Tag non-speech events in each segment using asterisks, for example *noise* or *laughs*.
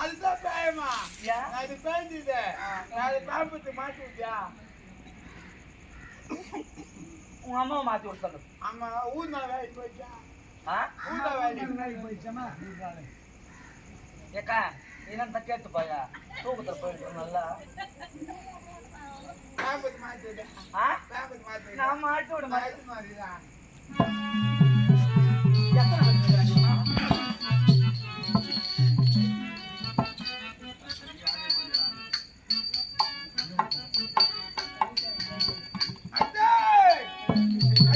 அதுதான் பேயமா? பேய்ந்தது நான் அது பாம்பத்து மாட்டி விட்டியா உங்க அம்மாவை மாத்தி விட்டு ஆமா ஊர்னா வேலைக்கு ஆ? ஊர்னா வேலைக்கு ஏக்கா நீ தான் கேட்டு போயா. தூக்கத்துல போயிட்டு நல்லா. பாம்பத்து மாட்டி விட்டா ஆ? பாம்பத்து மாட்டி நான் மாட்டி விட மாட்டி மாட்டிதான்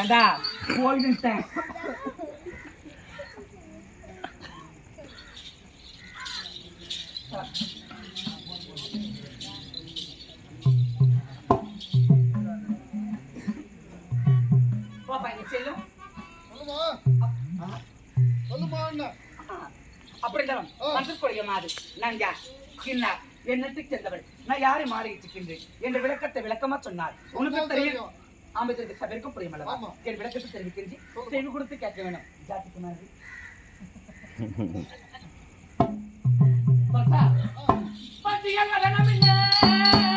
ஏண்டா? போயிட்டேன் செல்லும்? அப்படின்றவன் மந்திரக்கூடிய மாது கிண்ணார் என்னத்துக்கு சென்றவள்? நான் யாரை மாறி இருக்கின்றேன்? என்ற விளக்கத்தை விளக்கமா சொன்னார் உனக்கு தெரியும். தெரியும். ஆம்பத்திற்கு சபைக்கும் புரியும் அல்லவா? என் விளக்கத்தை தெரிவிக்கின்றேன் செவி கொடுத்து கேட்க வேணும். ஜாதி குமாரி. *laughs*